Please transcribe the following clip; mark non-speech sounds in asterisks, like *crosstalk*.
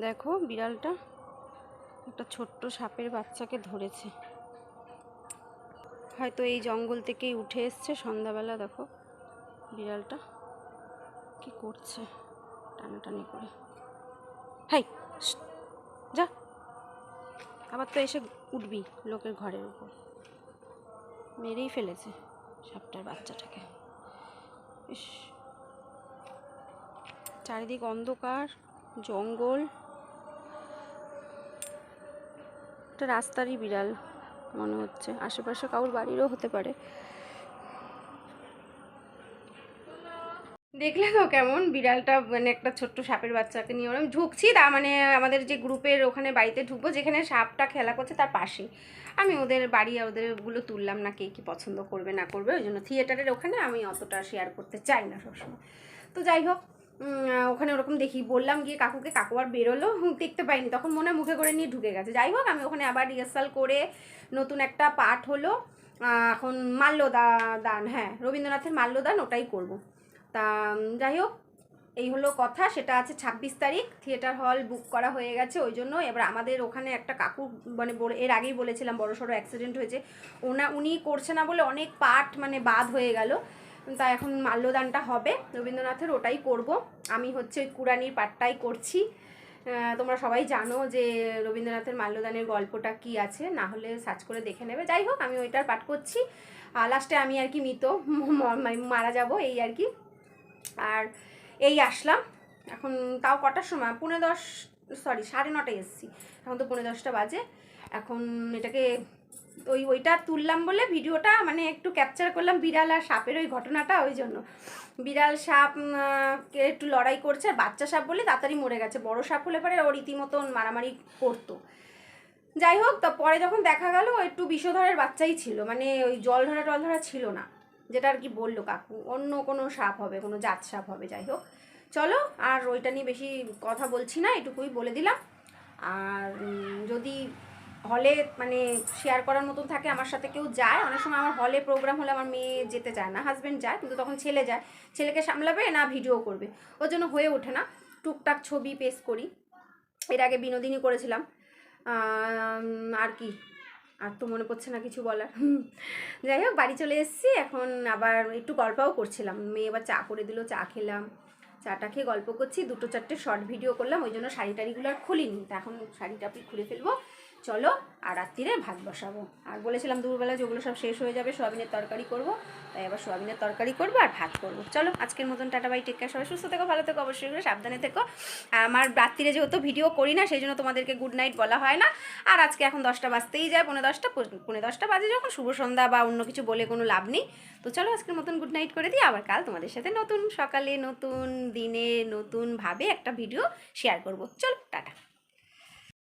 দেখো বিড়ালটা একটা ছোট্ট সাপের বাচ্চাকে ধরেছে। হয়তো এই জঙ্গল থেকেই উঠে এসছে সন্ধ্যাবেলা, দেখো বিড়ালটা কি করছে টানাটানি করে। হাই যা। আবার তো এসে উঠবি লোকের ঘরের উপর। মেরেই ফেলেছে সাপটার বাচ্চাটাকে। ইস, চারিদিক অন্ধকার। জঙ্গল। একটা রাস্তারই বিড়াল মনে হচ্ছে। আশেপাশে কারোর বাড়িরও হতে পারে। দেখলে তো কেমন বিড়ালটা মানে একটা ছোট্ট সাপের বাচ্চাকে নিয়ে ওরকম ঢুকছি। তা মানে আমাদের যে গ্রুপের ওখানে বাড়িতে ঢুকবো, যেখানে সাপটা খেলা করছে তার পাশে আমি ওদের বাড়ি আর ওদের ওগুলো তুললাম না কে কী পছন্দ করবে না করবে। ওই জন্য থিয়েটারের ওখানে আমি অতটা শেয়ার করতে চাই না সবসময়। তো যাই হোক ওখানে ওরকম দেখি। বললাম গিয়ে কাকুকে, কাকু আর বেরোলো, *laughs* দেখতে পাইনি। তখন মনে হয় মুখে করে নিয়ে ঢুকে গেছে। যাই হোক, আমি ওখানে আবার রিহার্সাল করে নতুন একটা পাঠ হলো। এখন মাল্যদা দান হ্যাঁ রবীন্দ্রনাথের মাল্যদান ওটাই করব। তা যাই হোক, এই হলো কথা। সেটা আছে ছাব্বিশ তারিখ। থিয়েটার হল বুক করা হয়ে গেছে, ওই জন্য। এবার আমাদের ওখানে একটা কাকু মানে এর আগেই বলেছিলাম বড় সড়ো অ্যাক্সিডেন্ট হয়েছে। ওনা উনি করছে না বলে অনেক পাঠ মানে বাদ হয়ে গেল। তা এখন মাল্যদানটা হবে। রবীন্দ্রনাথের ওটাই করব। আমি হচ্ছে ওই কুরানির পাঠটাই করছি। তোমরা সবাই জানো যে রবীন্দ্রনাথের মাল্যদানের গল্পটা কি আছে, না হলে সার্চ করে দেখে নেবে। যাই হোক, আমি ওইটার পাঠ করছি। আর লাস্টে আমি আর কি মৃত, ম- ম- মারা যাব, এই আর কি। আর এই আসলাম। এখন তাও কটার সময়? পৌনে দশ সরি সাড়ে নটায় এসেছি। এখন তো পৌনে দশটা বাজে। এখন এটাকে ওই ওইটা তুললাম বলে ভিডিওটা মানে একটু ক্যাপচার করলাম বিড়াল আর সাপের ওই ঘটনাটা, ওই জন্য। বিড়াল, সাপ একটু লড়াই করছে, আর বাচ্চা সাপ বলে তাড়াতাড়ি মরে গেছে। বড় সাপ হলে পরে ও রীতিমতন মারামারি করতো। যাই হোক, তা পরে যখন দেখা গেল একটু বিষধরের বাচ্চাই ছিল। মানে ওই জল ধরা টল ধরা ছিল না। যেটা আর কি বলল কাকু, অন্য কোনো সাপ হবে, কোনো জাত সাপ হবে, যাই হোক। চলো, আর ওইটা নিয়ে বেশি কথা বলছি না, এটুকুই বলে দিলাম। আর যদি হলে মানে শেয়ার করার মতন থাকে, আমার সাথে কেউ যায়। অনেক সময় আমার হলে প্রোগ্রাম হলে আমার মেয়ে যেতে চায় না হাজব্যান্ড যায়, কিন্তু তখন ছেলে যায়। ছেলেকে সামলাবে না ভিডিও করবে। ওর জন্য হয়ে ওঠে না। টুকটাক ছবি পেস্ট করি। এর আগে বিনোদিনী করেছিলাম। আর কি? আর তো মনে পড়ছে না কিছু বলার। যাই হোক, বাড়ি চলে এসেছি। এখন আবার একটু গল্পও করছিলাম। মেয়ে এবার চা করে দিল, চা খেলাম। চাটা খেয়ে গল্প করছি, দুটো চারটে শর্ট ভিডিও করলাম, ওই জন্য শাড়ি টাড়িগুলো আর খুলিনি। তা এখন শাড়িটা আপনি খুলে ফেলব। চলো, আর রাত্রিরে ভাত বসাবো। আর বলেছিলাম দুপুরবেলা যেগুলো সব শেষ হয়ে যাবে, সোয়াবিনের তরকারি করব। তাই আবার সোয়াবিনের তরকারি করব আর ভাত করব। চলো, আজকের মতন টাটা বাই টেক সবাই সুস্থ থেকো, ভালো থেকো, অবশ্যই করে সাবধানে থেকো। আমার রাত্রিরে যেহেতু ভিডিও করি না, সেই জন্য তোমাদেরকে গুড নাইট বলা হয় না। আর আজকে এখন দশটা বাজতেই যায় পনেরো দশটা পনেরো দশটা বাজে যখন, শুভ সন্ধ্যা বা অন্য কিছু বলে কোনো লাভ নেই। তো চলো, আজকের মতন গুড নাইট করে দিই, আবার কাল তোমাদের সাথে নতুন, সকালে নতুন দিনে নতুনভাবে একটা ভিডিও শেয়ার করব। চলো টাটা।